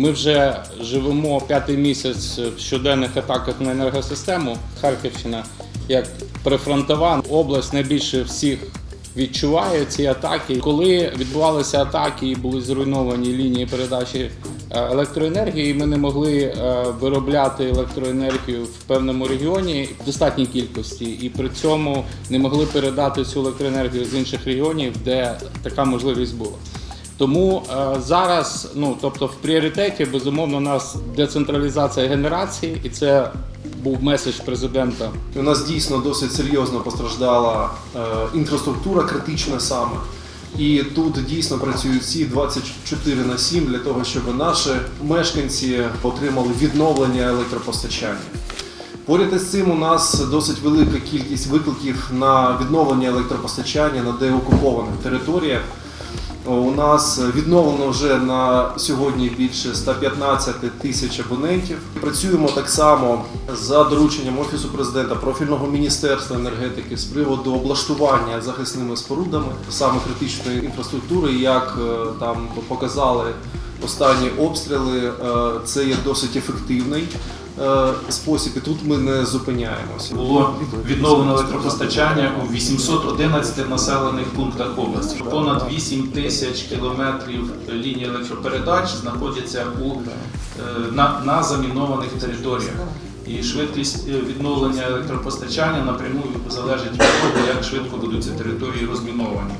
Ми вже живемо п'ятий місяць в щоденних атаках на енергосистему. Харківщина як прифронтова область найбільше всіх відчуває ці атаки. Коли відбувалися атаки і були зруйновані лінії передачі е, електроенергії, ми не могли е, виробляти електроенергію в певному регіоні в достатній кількості, і при цьому не могли передати цю електроенергію з інших регіонів, де така можливість була. Тому е, зараз, ну тобто, в пріоритеті безумовно у нас децентралізація генерації, і це був меседж президента У нас дійсно досить серйозно постраждала е, інфраструктура критична саме. І тут дійсно працюють всі 24 на 7 для того, щоб наші мешканці отримали відновлення електропостачання. Поряд із цим у нас досить велика кількість викликів на відновлення електропостачання на деокупованих територіях. У нас відновлено вже на сьогодні більше 115 тисяч абонентів. Працюємо так само за дорученням Офісу президента, профільного міністерства енергетики з приводу облаштування захисними спорудами саме критичної інфраструктури. Як е, там показали останні обстріли, е, це є досить ефективний е, спосіб, і тут ми не зупиняємося. Було відновлено електропостачання у 811 населених пунктах області. Понад 8 тисяч кілометрів лінії електропередач знаходяться у, е, на, на замінованих територіях. І швидкість відновлення електропостачання напряму залежить від того, як швидко будуть ці території розміновані.